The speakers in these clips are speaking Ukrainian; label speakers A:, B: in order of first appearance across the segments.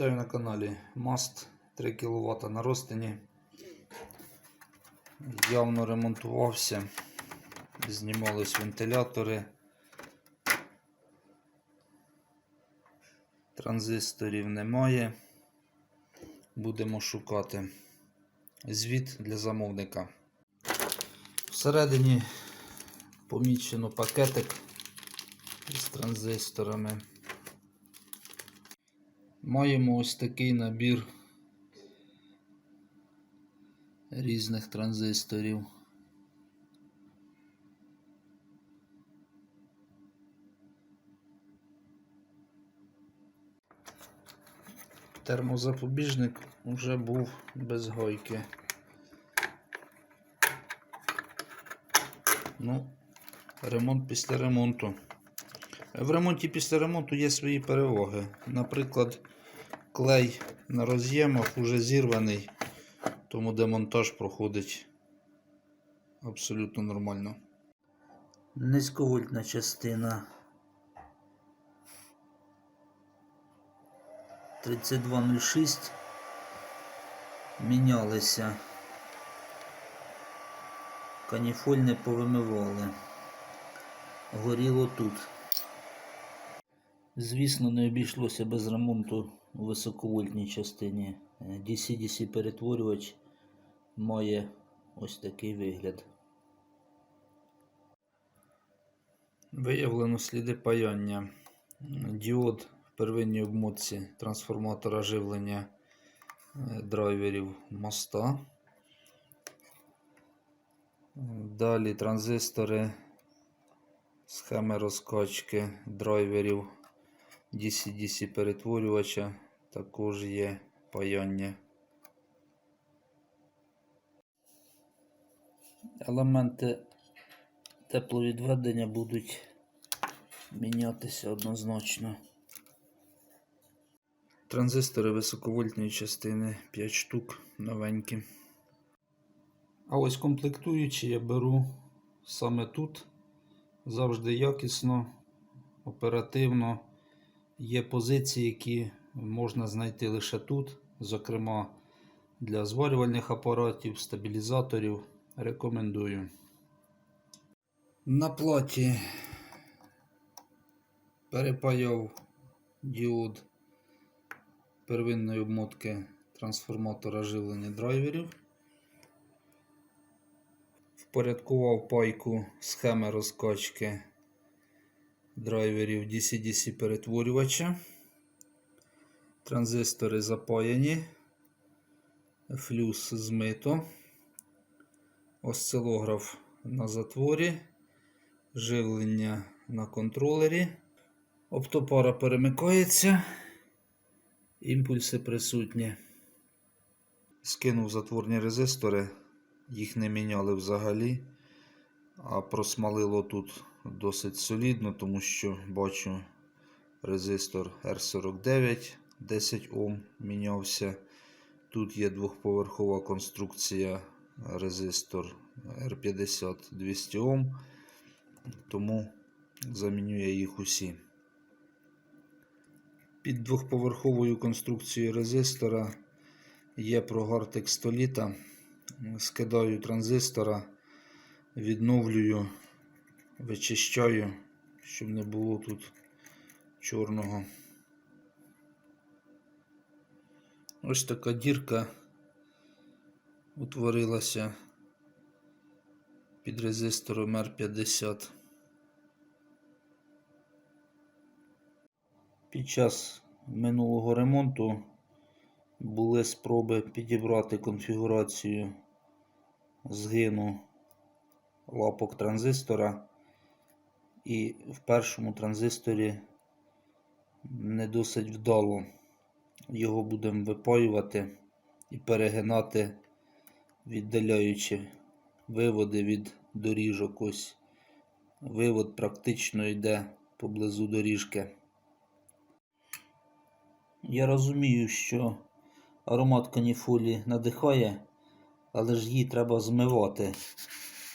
A: Вітаю на каналі Маст 3 кВт на розтині. Явно ремонтувався. Знімались вентилятори. Транзисторів немає. Будемо шукати звіт для замовника. Всередині помічено пакетик з транзисторами. Маємо ось такий набір різних транзисторів. Термозапобіжник вже був без гойки. Ну, ремонт після ремонту. В ремонті після ремонту є свої переваги. Наприклад, клей на роз'ємах вже зірваний, тому демонтаж проходить абсолютно нормально. Низьковольтна частина 3206 мінялися. Каніфоль не повимивали. Горіло тут. Звісно, не обійшлося без ремонту у високовольтній частині. DC-DC перетворювач має ось такий вигляд. Виявлено сліди паяння. Діод в первинній обмотці трансформатора живлення е, драйверів моста. Далі транзистори, схеми розкачки драйверів DC-DC перетворювача також є паяння. Елементи тепловідведення будуть мінятися однозначно. Транзистори високовольтної частини 5 штук новенькі. А ось комплектуючі я беру саме тут. Завжди якісно, оперативно. Є позиції, які можна знайти лише тут, зокрема для зварювальних апаратів, стабілізаторів. Рекомендую. На платі перепаяв діод первинної обмотки трансформатора живлення драйверів. Впорядкував пайку схеми розкачки драйверів DC-DC перетворювача. Транзистори запаяні, флюс змито, осцилограф на затворі, живлення на контролері. Оптопара перемикається, імпульси присутні. Скинув затворні резистори, їх не міняли взагалі, а просмалило тут досить солідно, тому що бачу резистор R49 10 Ом мінявся. Тут є двохповерхова конструкція резистор R50 200 Ом, тому заміню я їх усі. Під двохповерховою конструкцією резистора є прогар текстоліта. Скидаю транзистора, відновлюю вичищаю, щоб не було тут чорного. Ось така дірка утворилася під резистором R50. Під час минулого ремонту були спроби підібрати конфігурацію згину лапок транзистора. І в першому транзисторі не досить вдало. Його будемо випаювати і перегинати, віддаляючи виводи від доріжок. Ось вивод практично йде поблизу доріжки. Я розумію, що аромат каніфолі надихає, але ж її треба змивати.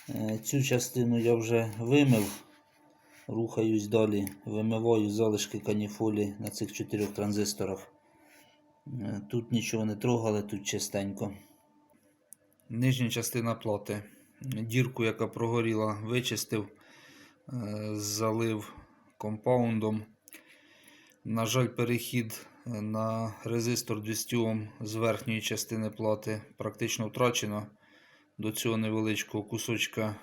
A: Е, Цю частину я вже вимив. Рухаюсь далі, вимиваю залишки каніфолі на цих чотирьох транзисторах. Е, Тут нічого не трогали, тут чистенько. Нижня частина плати. Дірку, яка прогоріла, вичистив, е, залив компаундом. На жаль, перехід е, на резистор 200 Ом з верхньої частини плати практично втрачено. До цього невеличкого кусочка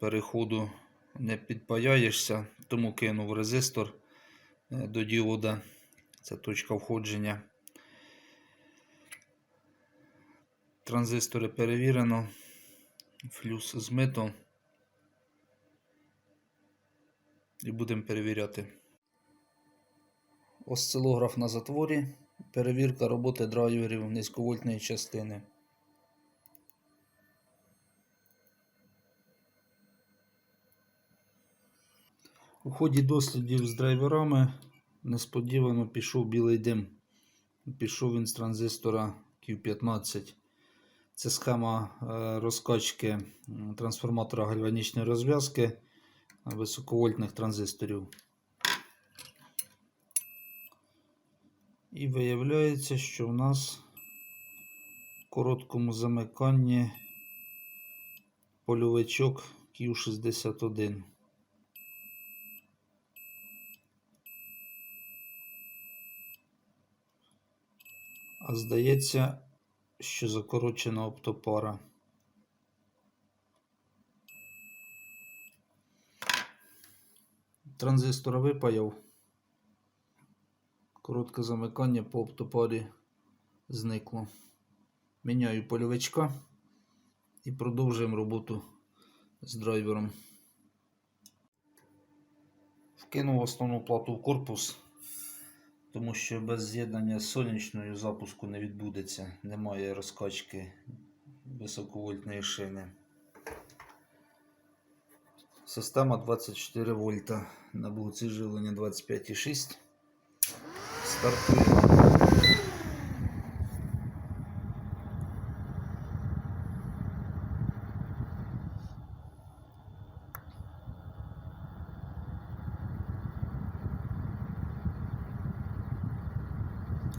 A: переходу не підпаяєшся, тому кинув резистор е, до діода. Це точка входження. Транзистори перевірено, флюс змито. І будемо перевіряти. Осцилограф на затворі. Перевірка роботи драйверів низьковольтної частини. У ході дослідів з драйверами несподівано пішов білий дим. Пішов він з транзистора Q15. Це схема е, розкачки трансформатора гальванічної розв'язки високовольтних транзисторів. І виявляється, що в нас в короткому замиканні польовичок Q61. А здається, що закорочена оптопара. Транзистора випаяв. Коротке замикання по оптопарі зникло. Міняю польовичка і продовжуємо роботу з драйвером. Вкинув основну плату в корпус, тому що без з'єднання з сонячною запуску не відбудеться. Немає розкачки високовольтної шини. Система 24 вольта на блоці живлення 25,6. Стартуємо.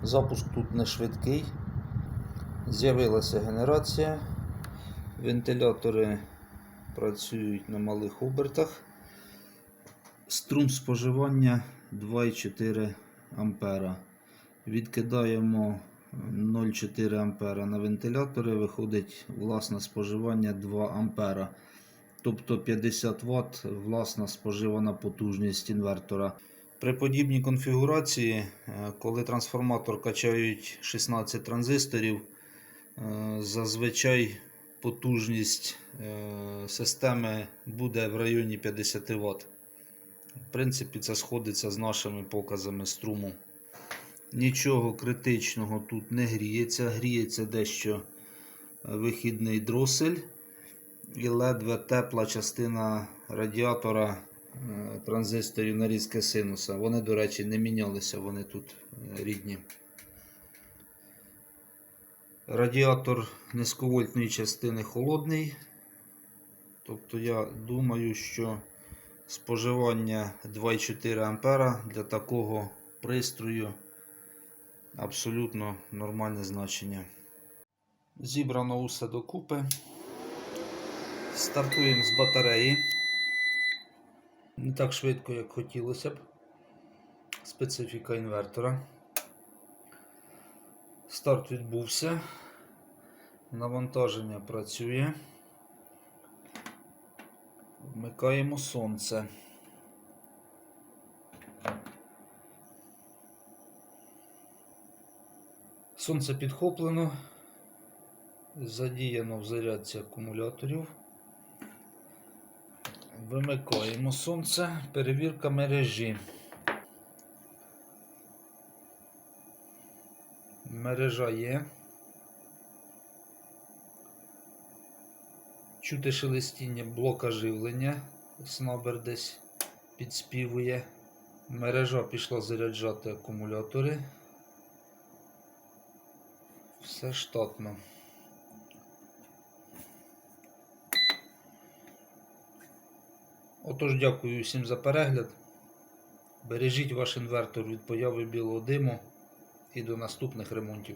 A: Запуск тут не швидкий. З'явилася генерація. Вентилятори працюють на малих обертах. Струм споживання 2,4 ампера. Відкидаємо 0,4 ампера на вентилятори, виходить власне споживання 2 ампера. Тобто 50 Вт власна споживана потужність інвертора. При подібній конфігурації, е, коли трансформатор качають 16 транзисторів, е, зазвичай потужність е, системи буде в районі 50 Вт. В принципі, це сходиться з нашими показами струму. Нічого критичного тут не гріється. Гріється дещо вихідний дросель і ледве тепла частина радіатора транзисторів нарізки синуса. Вони, до речі, не мінялися, вони тут е, рідні. Радіатор низьковольтної частини холодний. Тобто я думаю, що споживання 2,4 А для такого пристрою абсолютно нормальне значення. Зібрано усе докупи. Стартуємо з батареї. Не так швидко, як хотілося б. Специфіка інвертора. Старт відбувся. Навантаження працює. Вмикаємо сонце. Сонце підхоплено. Задіяно в зарядці акумуляторів. Вимикаємо сонце. Перевірка мережі. Мережа є. Чути шелестіння блока живлення. Снабер десь підспівує. Мережа пішла заряджати акумулятори. Все штатно. Отож, дякую всім за перегляд. Бережіть ваш інвертор від появи білого диму. і до наступних ремонтів.